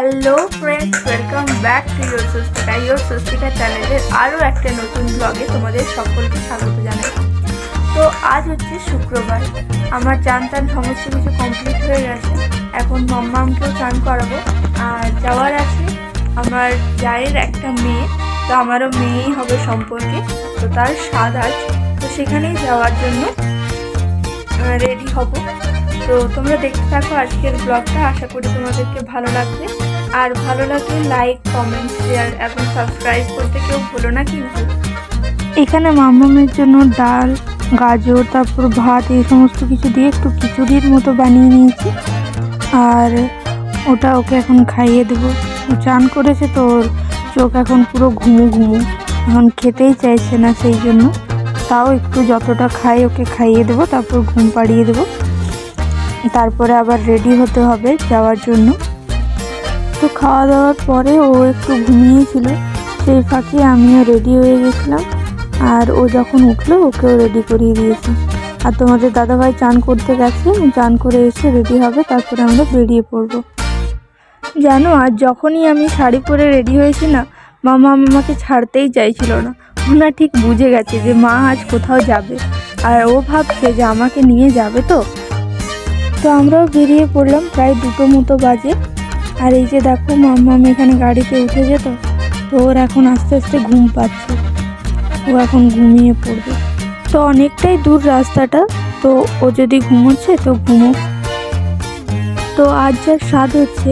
Hello friends welcome back to your Swastika your Swastika চ্যানেলের আরও একটা নতুন ব্লগে তোমাদের সকলকে স্বাগত জানাই। তো আজ হচ্ছে শুক্রবার, আমার চান টান সমস্ত কিছু কমপ্লিট হয়ে গেছে। এখন মাম্মামকেও চান করাবো। আর যাওয়ার আছে আমার জায়ের একটা মেয়ে, তো আমারও মেয়েই হবে সম্পর্কে, তো তার স্বাদ আজ। তো সেখানেই যাওয়ার জন্য রেডি হব। তো তোমরা দেখতে থাকো আজকের ব্লগটা আশা করি তোমাদেরকে ভালো লাগবে। আর ভালো লাগলে লাইক কমেন্ট শেয়ার এবং সাবস্ক্রাইব করতে কেউ ভুলো না কিন্তু। এখানে মামামের জন্য ডাল, গাজর, তারপর ভাত এই সমস্ত কিছু দিয়ে একটু খিচুড়ির মতো বানিয়ে নিয়েছি। আর ওটা ওকে এখন খাইয়ে দেবো। চান করেছে তো ওর চোখ এখন পুরো ঘুমু ঘুমু। এখন খেতেই চাইছে না সেই জন্য। তাও একটু যতটা খাই ওকে খাইয়ে দেবো, তারপর ঘুম পাড়িয়ে দেবো। তারপরে আবার রেডি হতে হবে যাওয়ার জন্য। তো খাওয়া দাওয়ার পরে ও একটু ঘুমিয়েছিল। সেই ফাঁকে আমিও রেডি হয়ে গেছিলাম। আর ও যখন উঠল, ওকেও রেডি করিয়ে দিয়েছি। আর তোমাদের দাদাভাই চান করতে গেছে, চান করে এসে রেডি হবে, তারপরে আমরা বেরিয়ে পড়ব। জানো, আর যখনই আমি শাড়ি পরে রেডি হয়েছি না, মামা আমাকে ছাড়তেই চাইছিল না। ওনা ঠিক বুঝে গেছে যে মা আজ কোথাও যাবে। আর ও ভাবছে যে আমাকে নিয়ে যাবে তো। তো আমরাও বেরিয়ে পড়লাম, প্রায় দুটো মতো বাজে। আর এই যে দেখো মাম্মাম এখানে গাড়িতে উঠে যেত তো ওর এখন আস্তে আস্তে ঘুম পাচ্ছে। ও এখন ঘুমিয়ে পড়বে। তো অনেকটাই দূর রাস্তাটা, তো ও যদি ঘুমোচ্ছে তো ঘুমো। তো আজ যার স্বাদ হচ্ছে,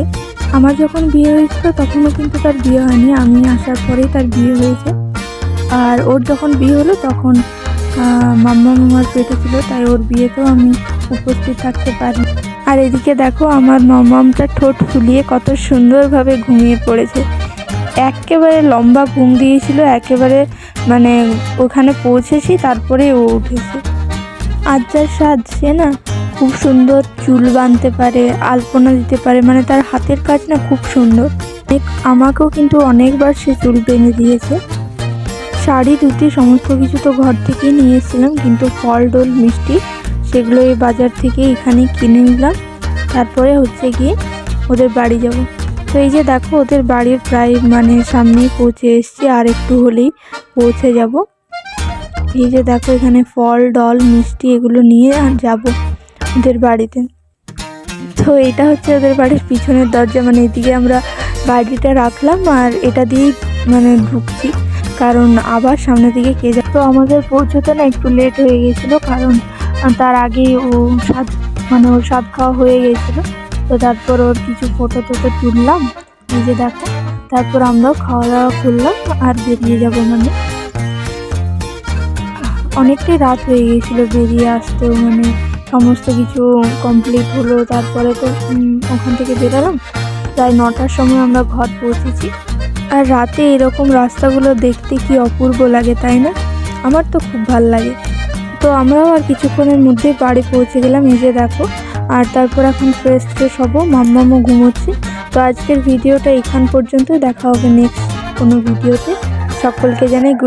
আমার যখন বিয়ে হয়েছিল তখনও কিন্তু তার বিয়ে হয়নি, আমি আসার পরেই তার বিয়ে হয়েছে। আর ওর যখন বিয়ে হলো তখন মাম্মা মামার পেটে ছিল, তাই ওর বিয়েতেও আমি উপস্থিত থাকতে পারি আর এদিকে দেখো আমার মামামটা ঠোঁট ফুলিয়ে কত সুন্দরভাবে ঘুমিয়ে পড়েছে। একেবারে লম্বা ঘুম দিয়েছিল, একেবারে মানে ওখানে পৌঁছেছি, তারপরে ও উঠেছে। আর যার স্বাদ সে না খুব সুন্দর চুল বাঁধতে পারে, আলপনা দিতে পারে মানে তার হাতের কাজ না খুব সুন্দর। আমাকেও কিন্তু অনেকবার সে চুল বেঁধে দিয়েছে। শাড়ি, ধুতি, সমস্ত কিছু তো ঘর থেকেই নিয়ে এসেছিলাম, কিন্তু ফল ডোল মিষ্টি সেগুলো এই বাজার থেকে এখানে কিনে নিলাম। তারপরে হচ্ছে গিয়ে ওদের বাড়ি যাব। তো এই যে দেখো, ওদের বাড়ির প্রায় মানে সামনেই পৌঁছে এসেছি, আর একটু হলেই পৌঁছে যাব। এই যে দেখো, এখানে ফল, ডল, মিষ্টি এগুলো নিয়ে যাব ওদের বাড়িতে। তো এটা হচ্ছে ওদের বাড়ির পিছনের দরজা মানে এদিকে আমরা বাড়িটা রাখলাম, আর এটা দিয়েই মানে ঢুকছি। কারণ আবার সামনের দিকে কে তো আমাদের পৌঁছতে না একটু লেট হয়ে গেছিল, কারণ তার আগেই ও স্বাদ মানে ওর স্বাদ খাওয়া হয়ে গেছিল। তো তারপর ওর কিছু ফটো টোটো তুললাম। নিজে দেখো, তারপর আমরাও খাওয়া দাওয়া করলাম আর বেরিয়ে যাব মানে। অনেকটাই রাত হয়ে গিয়েছিল বেরিয়ে আসতেও মানে সমস্ত কিছু কমপ্লিট হলো। তারপরে তো ওখান থেকে বেরোলাম। প্রায় নটার সময় আমরা ঘর পৌঁছেছি। আর রাতে এরকম রাস্তাগুলো দেখতে কি অপূর্ব লাগে, তাই না? আমার তো খুব ভালো লাগে। তো আমরাও আর কিছুক্ষণের মধ্যেই বাড়ি পৌঁছে গেলাম। এই যে দেখো, আর তারপর এখন ফ্রেশ ফ্রেশ হব, মাম্মামও ঘুমোচ্ছি। তো আজকের ভিডিওটা এখান পর্যন্ত দেখা হবে নেক্সট কোনো ভিডিওতে। সকলকে জানাই গুড